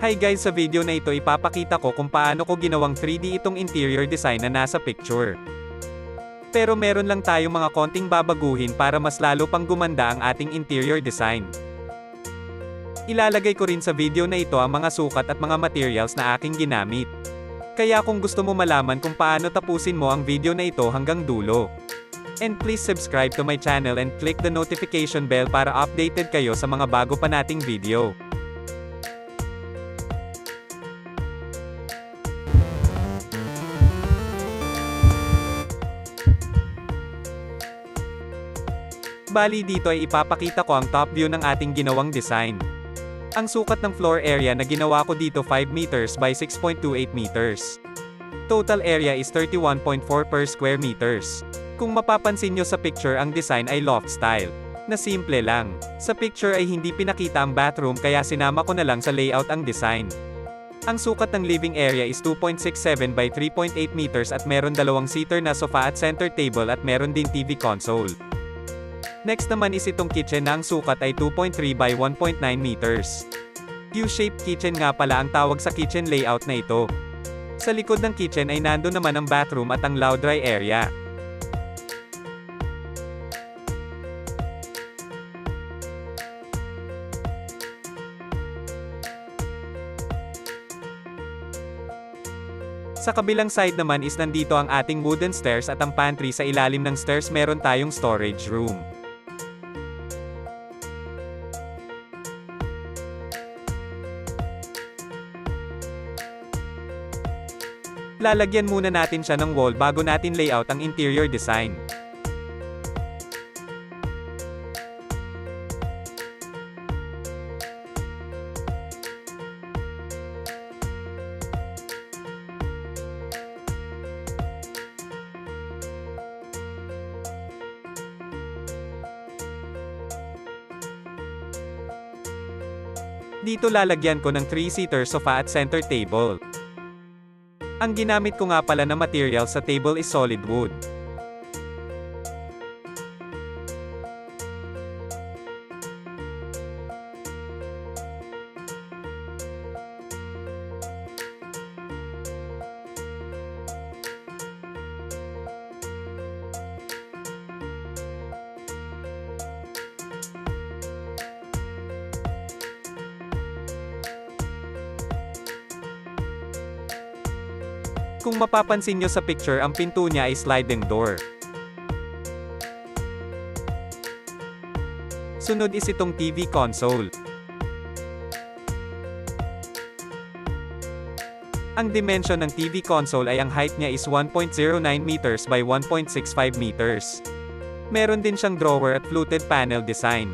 Hi guys sa video na ito ipapakita ko kung paano ko ginawang 3D itong interior design na nasa picture. Pero meron lang tayong mga konting babaguhin para mas lalo pang gumanda ang ating interior design. Ilalagay ko rin sa video na ito ang mga sukat at mga materials na aking ginamit. Kaya kung gusto mo malaman kung paano tapusin mo ang video na ito hanggang dulo. And please subscribe to my channel and click the notification bell para updated kayo sa mga bago pa nating video. Bali dito ay ipapakita ko ang top view ng ating ginawang design. Ang sukat ng floor area na ginawa ko dito 5 meters by 6.28 meters. Total area is 31.4 per square meters. Kung mapapansin nyo sa picture ang design ay loft style. Na simple lang. Sa picture ay hindi pinakita ang bathroom kaya sinama ko na lang sa layout ang design. Ang sukat ng living area is 2.67 by 3.8 meters at meron dalawang seater na sofa at center table at meron din TV console. Next naman is itong kitchen na ang sukat ay 2.3 by 1.9 meters. U-shaped kitchen nga pala ang tawag sa kitchen layout na ito. Sa likod ng kitchen ay nando naman ang bathroom at ang loud dry area. Sa kabilang side naman is nandito ang ating wooden stairs at ang pantry sa ilalim ng stairs meron tayong storage room. Lalagyan muna natin siya ng wall bago natin layout ang interior design. Dito lalagyan ko ng 3-seater sofa at center table. Ang ginamit ko nga pala na material sa table is solid wood. Kung mapapansin nyo sa picture ang pinto niya ay sliding door. Sunod is itong TV console. Ang dimension ng TV console ay ang height niya is 1.09 meters by 1.65 meters. Meron din siyang drawer at fluted panel design.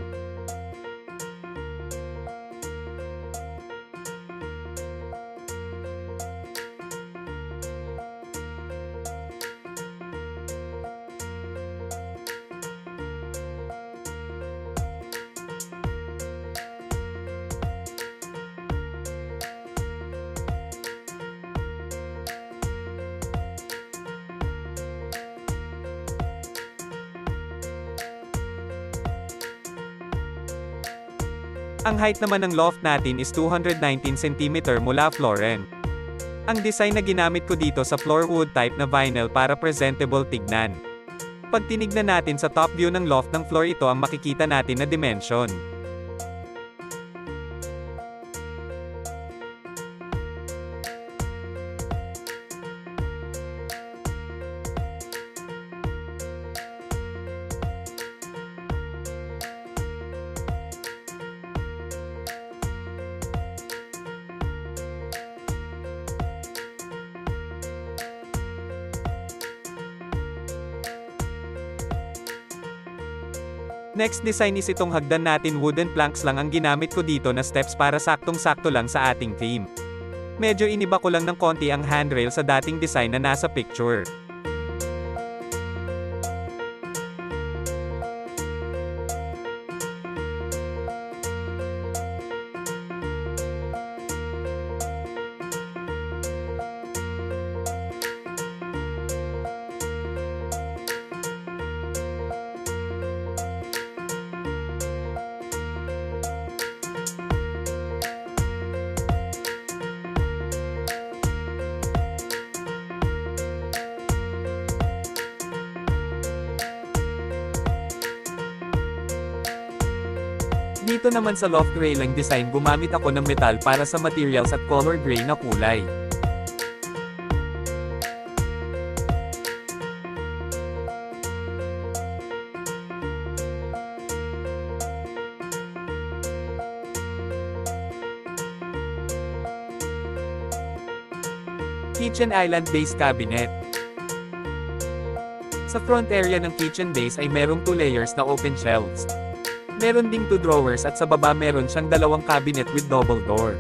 Ang height naman ng loft natin is 219 cm mula flooring. Ang design na ginamit ko dito sa floor wood type na vinyl para presentable tignan. Pag tinignan natin sa top view ng loft ng floor ito ang makikita natin na dimension. Next design is itong hagdan natin wooden planks lang ang ginamit ko dito na steps para saktong-sakto lang sa ating theme. Medyo iniba ko lang ng konti ang handrail sa dating design na nasa picture. Dito naman sa loft railing design gumamit ako ng metal para sa materials at color gray na kulay. Kitchen Island Base Cabinet Sa front area ng kitchen base ay merong two layers na open shelves. Meron ding two drawers at sa baba meron siyang dalawang cabinet with double door.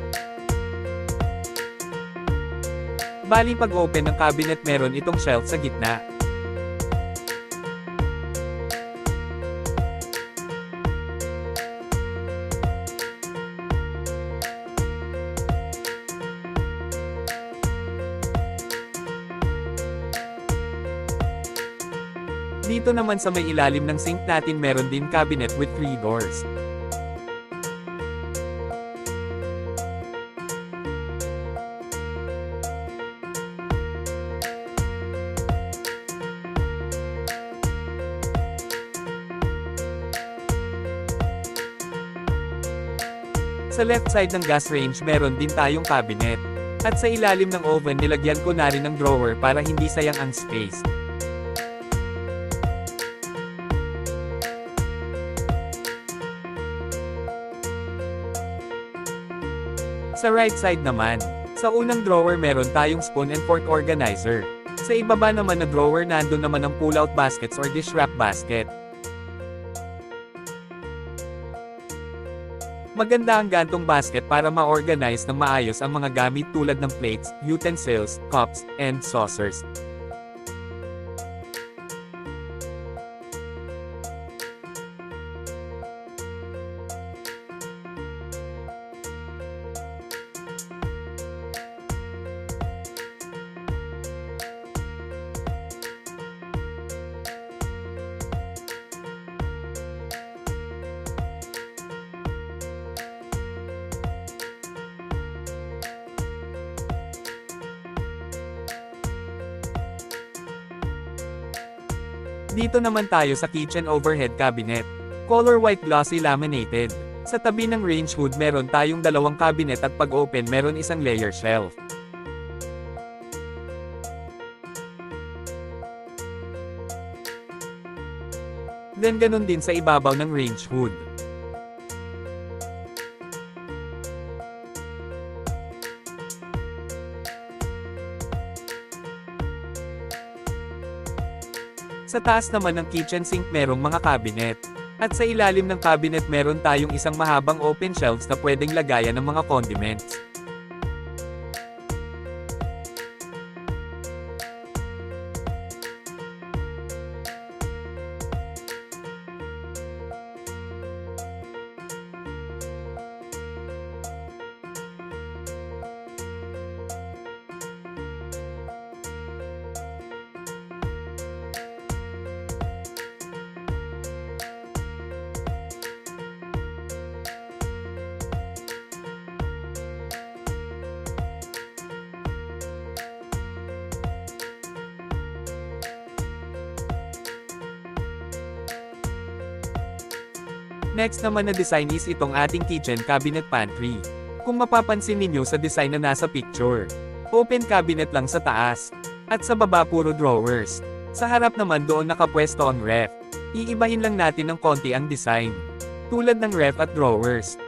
Bali pag open ng cabinet meron itong shelf sa gitna. Dito naman sa may ilalim ng sink natin meron din cabinet with three doors. Sa left side ng gas range meron din tayong cabinet. At sa ilalim ng oven nilagyan ko na rin ng drawer para hindi sayang ang space. Sa right side naman, sa unang drawer meron tayong spoon and fork organizer. Sa ibaba naman na drawer nandun naman ang pull-out baskets or dish wrap basket. Maganda ang gantong basket para ma-organize ng maayos ang mga gamit tulad ng plates, utensils, cups, and saucers. Dito naman tayo sa kitchen overhead cabinet. Color white glossy laminated. Sa tabi ng range hood meron tayong dalawang cabinet at pag open meron isang layer shelf. Then ganun din sa ibabaw ng range hood. Sa taas naman ng kitchen sink merong mga cabinet. At sa ilalim ng cabinet meron tayong isang mahabang open shelves na pwedeng lagayan ng mga condiments. Next naman na design is itong ating kitchen cabinet pantry. Kung mapapansin ninyo sa design na nasa picture, open cabinet lang sa taas, at sa baba puro drawers. Sa harap naman doon nakapwesto ang ref. Iibahin lang natin ng konti ang design. Tulad ng ref at drawers,